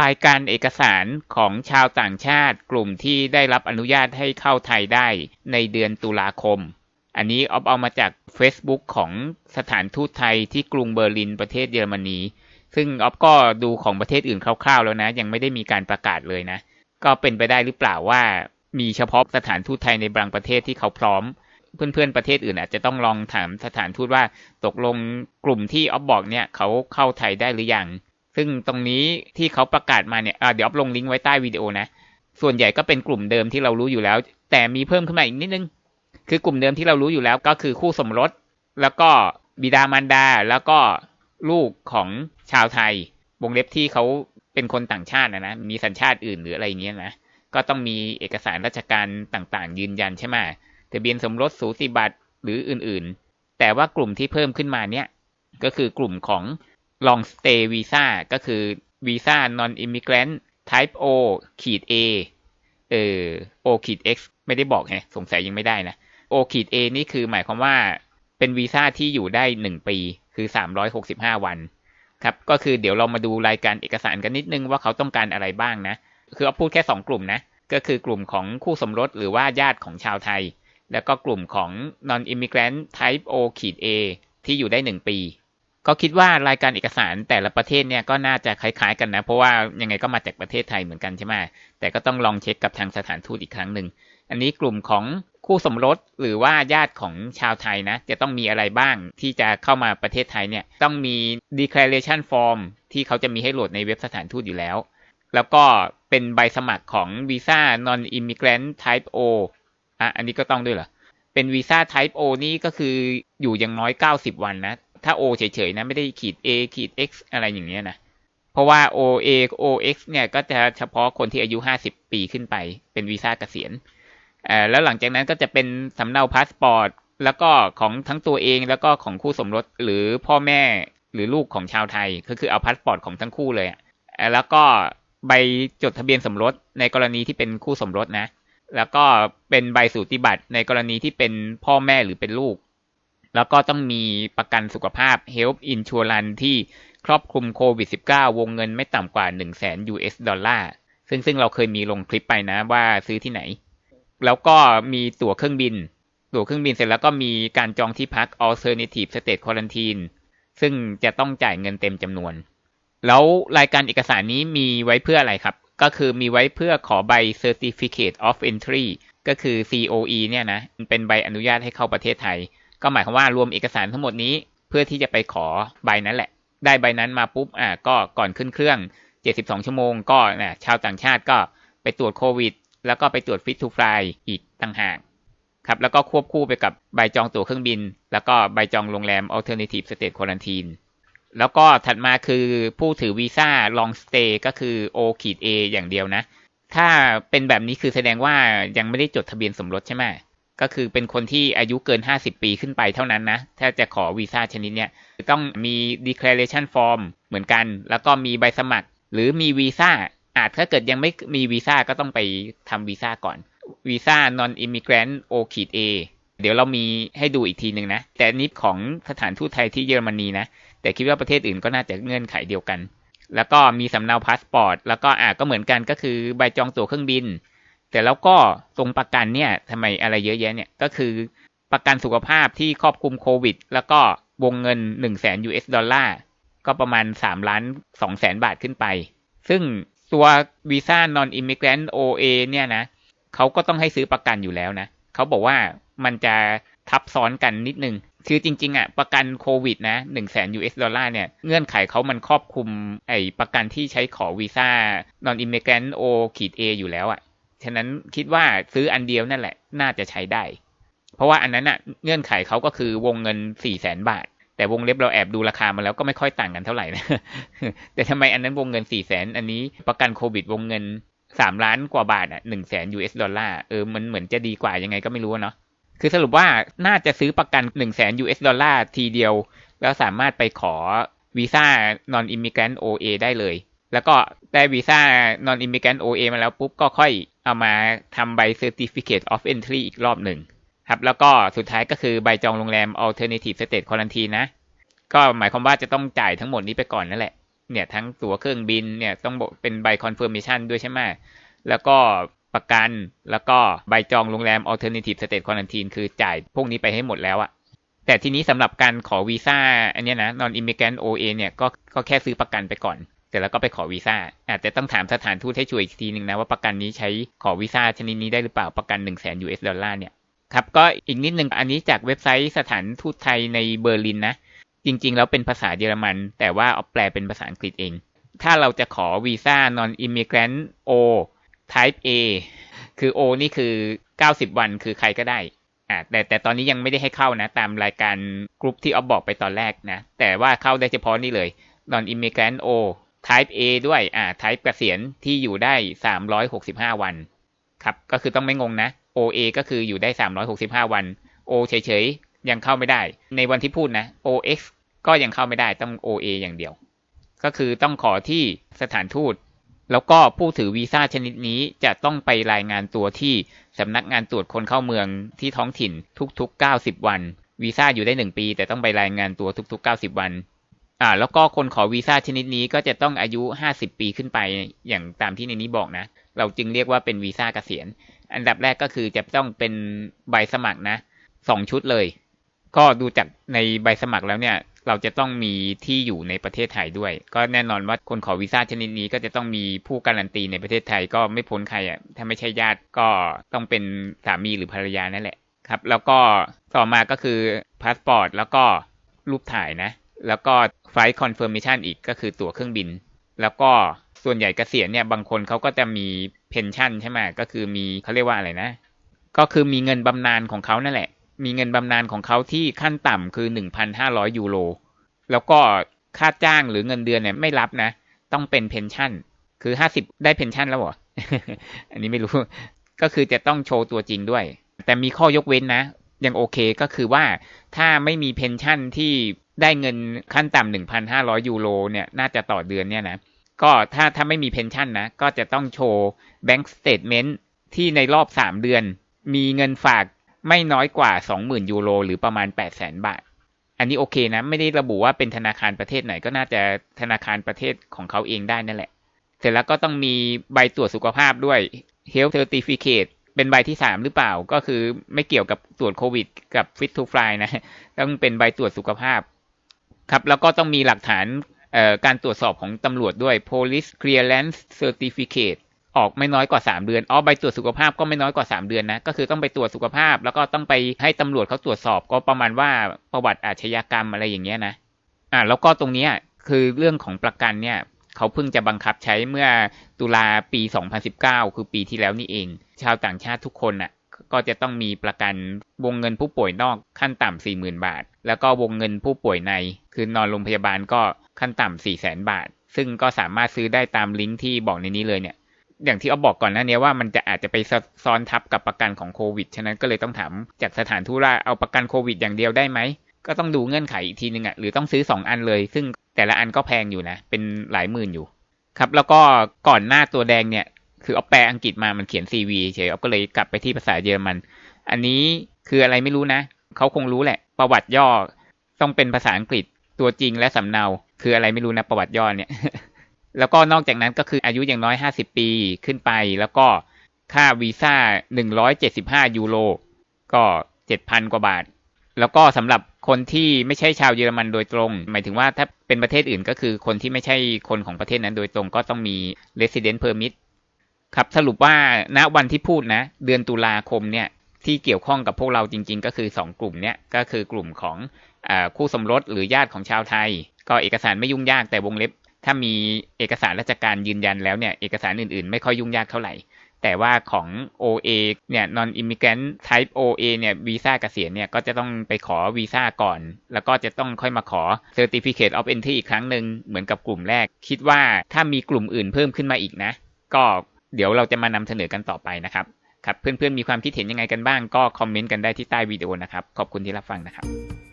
รายการเอกสารของชาวต่างชาติกลุ่มที่ได้รับอนุญาตให้เข้าไทยได้ในเดือนตุลาคม อันนี้ออฟเอามาจาก Facebook ของสถานทูตไทยที่กรุงเบอร์ลินประเทศเยอรมนี ซึ่งออฟก็ดูของประเทศอื่นคร่าวๆแล้วนะ ยังไม่ได้มีการประกาศเลยนะ ก็เป็นไปได้หรือเปล่าว่า มีเฉพาะสถานทูตไทยในบางประเทศที่เขาพร้อม เพื่อนๆประเทศอื่นอาจจะต้องลองถามสถานทูตว่าตกลงกลุ่มที่ออฟบอกเนี่ยเขาเข้าไทยได้หรือยัง ซึ่งตรงนี้ที่เขาประกาศมาเนี่ยเดี๋ยวลงลิงก์ไว้ใต้วิดีโอนะ ส่วนใหญ่ก็เป็นกลุ่มเดิมที่เรารู้อยู่แล้ว แต่มีเพิ่มขึ้นมาอีกนิดนึง คือกลุ่มเดิมที่เรารู้อยู่แล้วก็คือคู่สมรส แล้วก็บิดามารดา แล้วก็ลูกของชาวไทย วงเล็บที่เขาเป็นคนต่างชาตินะนะ มีสัญชาติอื่นหรืออะไรอย่างเงี้ยนะ ก็ต้องมีเอกสารราชการต่างๆ ยืนยันใช่ไหมทะเบียนสมรสสูติบัตรหรืออื่นๆ แต่ว่ากลุ่มที่เพิ่มขึ้นมาเนี่ย ก็คือกลุ่มของ long stay visa ก็คือ visa non immigrant type O ขีด A เออ O ขีด X ไม่ได้บอกไงสงสัยยังไม่ได้นะ O ขีด A นี่คือหมายความว่าเป็นวีซ่าที่อยู่ได้1ปี คือ365วันครับ ก็คือเดี๋ยวเรามาดูรายการเอกสารกันนิดนึงว่าเขาต้องการอะไรบ้างนะ คือเอาพูดแค่2กลุ่มนะ ก็คือกลุ่มของคู่สมรสหรือว่าญาติของชาวไทย แล้วก็กลุ่มของ non immigrant type O ขีด A ที่อยู่ได้1ปี ก็คิดว่ารายการเอกสารแต่ละประเทศเนี่ยก็น่าจะคล้ายๆกันนะ เพราะว่ายังไงก็มาจากประเทศไทยเหมือนกันใช่ไหมแต่ก็ต้องลองเช็คกับทางสถานทูตอีกครั้งหนึ่งอันนี้กลุ่มของคู่สมรสหรือว่าญาติของชาวไทยนะ จะต้องมีอะไรบ้างที่จะเข้ามาประเทศไทยเนี่ยต้องมี declaration form ที่เขาจะมีให้โหลดในเว็บสถานทูตอยู่แล้ว แล้วก็เป็นใบสมัครของวีซ่า non immigrant type O อะอันนี้ก็ต้องด้วยเหรอเป็นวีซ่า type O นี่ก็คืออยู่อย่างน้อย 90 วันนะ ถ้า O เฉยๆนะไม่ได้ขีด A ขีด X อะไรอย่างเงี้ยนะเพราะว่า OA OX เนี่ยก็จะเฉพาะคนที่อายุ 50 ปีขึ้นไป เป็นวีซ่าเกษียณแล้วหลังจากนั้นก็จะเป็นสำเนาพาสปอร์ตแล้วก็ของทั้งตัวเองแล้วก็ของคู่สมรสหรือพ่อแม่หรือลูกของชาวไทย ก็คือเอาพาสปอร์ตของทั้งคู่เลยแล้วก็ใบจดทะเบียนสมรสในกรณีที่เป็นคู่สมรสนะ แล้วก็เป็นใบสูติบัตรในกรณีที่เป็นพ่อแม่หรือเป็นลูก แล้วก็ต้องมีประกันสุขภาพ Health Insurance ที่ครอบคลุมโควิด -19 วงเงินไม่ต่ำกว่า 1 0 0 0 0แสน US ดอลลาร์ซึ่งซึ่งเราเคยมีลงคลิปไปนะว่าซื้อที่ไหน แล้วก็มีตั๋วเครื่องบิน ตั๋วเครื่องบินเสร็จแล้วก็มีการจองที่พัก Alternative State Quarantine ซึ่งจะต้องจ่ายเงินเต็มจำนวน แล้วรายการเอกสารนี้มีไว้เพื่ออะไรครับ ก็คือมีไว้เพื่อขอใบ Certificate of Entry ก็คือ COE เนี่ยนะ เป็นใบอนุญาตให้เข้าประเทศไทย ก็หมายความว่ารวมเอกสารทั้งหมดนี้เพื่อที่จะไปขอใบนั้นแหละ ได้ใบนั้นมาปุ๊บอ่าก็ก่อนขึ้นเครื่อง 72 ชั่วโมง ก็นะชาวต่างชาติก็ไปตรวจโควิด แล้วก็ไปตรวจฟิตทูฟลายอีกต่างหากครับแล้วก็ควบคู่ไปกับใบจองตั๋วเครื่องบิน แล้วก็ใบจองโรงแรม Alternative State Quarantine แล้วก็ถัดมาคือผู้ถือวีซ่า Long Stay ก็คือ O ขีด A อย่างเดียวนะ ถ้าเป็นแบบนี้คือแสดงว่ายังไม่ได้จดทะเบียนสมรสใช่ไหม ก็คือเป็นคนที่อายุเกิน 50 ปีขึ้นไปเท่านั้นนะ ถ้าจะขอวีซ่าชนิดเนี้ยต้องมี declaration form เหมือนกัน แล้วก็มีใบสมัคร หรือมีวีซ่า อาจถ้าเกิดยังไม่มีวีซ่าก็ต้องไปทำวีซ่าก่อน วีซ่า non immigrant O ขีด A เดี๋ยวเรามีให้ดูอีกทีหนึ่งนะ แต่นิดของสถานทูตไทยที่เยอรมนีนะ แต่คิดว่าประเทศอื่นก็น่าจะเงื่อนไขเดียวกัน แล้วก็มีสำเนาพาสปอร์ต แล้วก็อ่าก็เหมือนกันก็คือใบจองตั๋วเครื่องบิน แต่แล้วก็ตรงประกันเนี่ยทำไมอะไรเยอะแยะเนี่ยก็คือประกันสุขภาพที่ครอบคลุมโควิด แล้วก็วงเงิน1 0 0 0 0แสน US ดอลลาร์ก็ประมาณ 3 ล้าน2แสนบาทขึ้นไป ซึ่งตัววีซ่านอนอิมิเกรนต์ OA เนี่ยนะเขาก็ต้องให้ซื้อประกันอยู่แล้วนะเขาบอกว่ามันจะทับซ้อนกันนิดนึง คือจริง ๆอะประกันโควิดนะ1 0 0 0 0แสน US ดอลลาร์เนี่ยเงื่อนไขเขามันครอบคลุมไอ้ประกันที่ใช้ขอวีซ่านอนอิมิเกรนต์ O ขีด A อยู่แล้วอะ ฉะนั้นคิดว่าซื้ออันเดียวนั่นแหละ น่าจะใช้ได้ เพราะว่าอันนั้นอะเงื่อนไขเขาก็คือวงเงินสี่แสนบาท แต่วงเล็บเราแอบดูราคามาแล้วก็ไม่ค่อยต่างกันเท่าไหร่นะแต่ทำไมอันนั้นวงเงินสี่แสนอันนี้ประกันโควิดวงเงินสามล้านกว่าบาทอะหนึ่งแสนยูเอสดอลลาร์เออมันเหมือนจะดีกว่ายังไงก็ไม่รู้เนาะคือสรุปว่าน่าจะซื้อประกันหนึ่งแสนยูเอสดอลลาร์ทีเดียว แล้วสามารถไปขอวีซ่านอนอิมิเกรนต์โอเอได้เลย แล้วก็ได้วีซ่า non immigrant OA มาแล้วปุ๊บก็ค่อย เอามาทำใบ certificate of entry อีกรอบหนึ่งครับ แล้วก็สุดท้ายก็คือใบจองโรงแรม alternative state quarantine นะ ก็หมายความว่าจะต้องจ่ายทั้งหมดนี้ไปก่อนนั่นแหละ เนี่ยทั้งตั๋วเครื่องบินเนี่ยต้องเป็นใบคอนเฟิร์มชันด้วยใช่ไหมแล้วก็ประกัน แล้วก็ใบจองโรงแรม alternative state quarantine คือจ่ายพวกนี้ไปให้หมดแล้วอะแต่ทีนี้สำหรับการขอวีซ่าอันนี้นะ non immigrant OA เนี่ยก็ก็แค่ซื้อประกันไปก่อน ร็จแล้วก็ไปขอวีซ่าอาจจะต้องถามสถานทูตให้ช่วยอีกทีหนึ่งนะว่าประกันนี้ใช้ขอวีซ่าชนิดนี้ได้หรือเปล่าประกัน1 0 0 0 0แสน US ดอลลาร์เนี่ยครับก็อีกนิดนึงอันนี้จากเว็บไซต์สถานทูตไทยในเบอร์ลินนะจริง ๆ แล้วเป็นภาษาเยอรมัน แต่ว่าเอาแปลเป็นภาษาอังกฤษเอง ถ้าเราจะขอวีซ่า non immigrant O type A คือ O นี่คือ 90 วันคือใครก็ได้อ่าแต่แต่ตอนนี้ยังไม่ได้ให้เข้านะ ตามรายการกรุ๊ปที่ออฟบอกไปตอนแรกนะ แต่ว่าเข้าได้เฉพาะนี่เลย non immigrant O type A ด้วยอ่า type เกษียณที่อยู่ได้ 365 วันครับก็คือต้องไม่งงนะ OA ก็คืออยู่ได้ 365 วัน O เฉยๆ ยังเข้าไม่ได้ ในวันที่พูดนะ OX ก็ยังเข้าไม่ได้ต้อง OA อย่างเดียว ก็คือต้องขอที่สถานทูต แล้วก็ผู้ถือวีซ่าชนิดนี้จะต้องไปรายงานตัวที่สำนักงานตรวจคนเข้าเมืองที่ท้องถิ่นทุกๆ 90 วัน วีซ่าอยู่ได้ 1 ปี แต่ต้องไปรายงานตัวทุกๆ 90 วัน อ่า แล้วก็คนขอวีซ่าชนิดนี้ก็จะต้องอายุ 50 ปีขึ้นไปอย่างตามที่ในนี้บอกนะ เราจึงเรียกว่าเป็นวีซ่าเกษียณ อันดับแรกก็คือจะต้องเป็นใบสมัครนะสองชุดเลย ก็ดูจากในใบสมัครแล้วเนี่ยเราจะต้องมีที่อยู่ในประเทศไทยด้วย ก็แน่นอนว่าคนขอวีซ่าชนิดนี้ก็จะต้องมีผู้การันตีในประเทศไทยก็ไม่พ้นใครอะ ถ้าไม่ใช่ญาติก็ต้องเป็นสามีหรือภรรยานั่นแหละครับ แล้วก็ต่อมาก็คือพาสปอร์ตแล้วก็รูปถ่ายนะ แล้วก็ ไฟล์คอนเฟิร์มชันอีกก็คือตั๋วเครื่องบิน แล้วก็ส่วนใหญ่เกษียณเนี่ยบางคนเขาก็จะมีเพนชั่นใช่ไหมก็คือมีเขาเรียกว่าอะไรนะ ก็คือมีเงินบำนาญของเขานั่นแหละ มีเงินบำนาญของเขาที่ขั้นต่ำคือ 1,500 ยูโร แล้วก็ค่าจ้างหรือเงินเดือนเนี่ยไม่รับนะ ต้องเป็นเพนชั่น คือ 50 ได้เพนชั่นแล้วเหรอ อันนี้ไม่รู้ ก็คือจะต้องโชว์ตัวจริงด้วย แต่มีข้อยกเว้นนะ ยังโอเคก็คือว่าถ้าไม่มีเพนชั่นที่ ได้เงินขั้นต่ำ1,500ยูโรเนี่ยน่าจะต่อเดือนเนี่ยนะก็ถ้าถ้าไม่มีเพนชั่นนะก็จะต้องโชว์แบงก์สเตทเมนต์ที่ในรอบ3เดือน มีเงินฝากไม่น้อยกว่า20,000ยูโรหรือประมาณ800,000บาท อันนี้โอเคนะ ไม่ได้ระบุว่าเป็นธนาคารประเทศไหนก็น่าจะธนาคารประเทศของเขาเองได้นั่นแหละ เสร็จแล้วก็ต้องมีใบตรวจสุขภาพด้วย Health Certificate เป็นใบที่3หรือเปล่าก็คือไม่เกี่ยวกับตรวจโควิด กับ Fit to Fly นะต้องเป็นใบตรวจสุขภาพ ครับ แล้วก็ต้องมีหลักฐานการตรวจสอบของตำรวจด้วย police clearance certificate ออกไม่น้อยกว่า 3 เดือน อ๋อ ใบตรวจสุขภาพก็ไม่น้อยกว่า 3 เดือนนะ ก็คือต้องไปตรวจสุขภาพ แล้วก็ต้องไปให้ตำรวจเขาตรวจสอบ ก็ประมาณว่าประวัติอาชญากรรมอะไรอย่างเงี้ยนะ อ่า แล้วก็ตรงนี้คือเรื่องของประกันเนี่ยเขาเพิ่งจะบังคับใช้เมื่อตุลาปี 2019 คือปีที่แล้วนี่เอง ชาวต่างชาติทุกคนน่ะ ก็จะต้องมีประกันวงเงินผู้ป่วยนอกขั้นต่ำ40,000 บาท แล้วก็วงเงินผู้ป่วยใน คือนอนโรงพยาบาลก็ขั้นต่ำ400,000บาท ซึ่งก็สามารถซื้อได้ตามลิงก์ที่บอกในนี้เลยเนี่ยอย่างที่เอาบอกก่อนหน้านี้ว่ามันจะอาจจะไปซ้อนทับกับประกันของโควิด ฉะนั้นก็เลยต้องถามจากสถานทูตว่าเอาประกันโควิดอย่างเดียวได้ไหม ก็ต้องดูเงื่อนไขอีกทีนึงอะหรือต้องซื้อ 2 อันเลย ซึ่งแต่ละอันก็แพงอยู่นะ เป็นหลายหมื่นอยู่ ครับ แล้วก็ก่อนหน้าตัวแดงเนี่ย คือเอาแปลอังกฤษมามันเขียน CV เฉยเอาก็เลยกลับไปที่ภาษาเยอรมัน อันนี้คืออะไรไม่รู้นะเขาคงรู้แหละ ประวัติย่อต้องเป็นภาษาอังกฤษ ตัวจริงและสำเนา คืออะไรไม่รู้นะประวัติย่อเนี่ย แล้วก็นอกจากนั้นก็คืออายุอย่างน้อย50ปีขึ้นไป แล้วก็ค่าวีซ่า175ยูโรก็7,000กว่าบาท แล้วก็สำหรับคนที่ไม่ใช่ชาวเยอรมันโดยตรง หมายถึงว่าถ้าเป็นประเทศอื่นก็คือคนที่ไม่ใช่คนของประเทศนั้นโดยตรงก็ต้องมี resident permit ครับสรุปว่าณวันที่พูดนะ เดือนตุลาคมเนี่ย ที่เกี่ยวข้องกับพวกเราจริง ๆ ก็คือ 2 กลุ่มเนี่ยก็คือกลุ่มของอคู่สมรสหรือญาติของชาวไทย ก็เอกสารไม่ยุ่งยากแต่วงเล็บ ถ้ามีเอกสารราชการยืนยันแล้วเนี่ยเอกสารอื่นๆ ไม่ค่อยยุ่งยากเท่าไหร่ แต่ว่าของ OA เนี่ย non immigrant type OA เนี่ยวีซ่าเกษียณเนี่ยก็จะต้องไปขอวีซ่าก่อน แล้วก็จะต้องค่อยมาขอ certificate of entry อีกครั้งหนึ่งเหมือนกับกลุ่มแรก คิดว่าถ้ามีกลุ่มอื่นเพิ่มขึ้นมาอีกนะ ก็เดี๋ยวเราจะมานำเสนอกันต่อไปนะครับ ครับเพื่อนๆมีความคิดเห็นยังไงกันบ้างก็คอมเมนต์กันได้ที่ใต้วิดีโอนะครับขอบคุณที่รับฟังนะครับ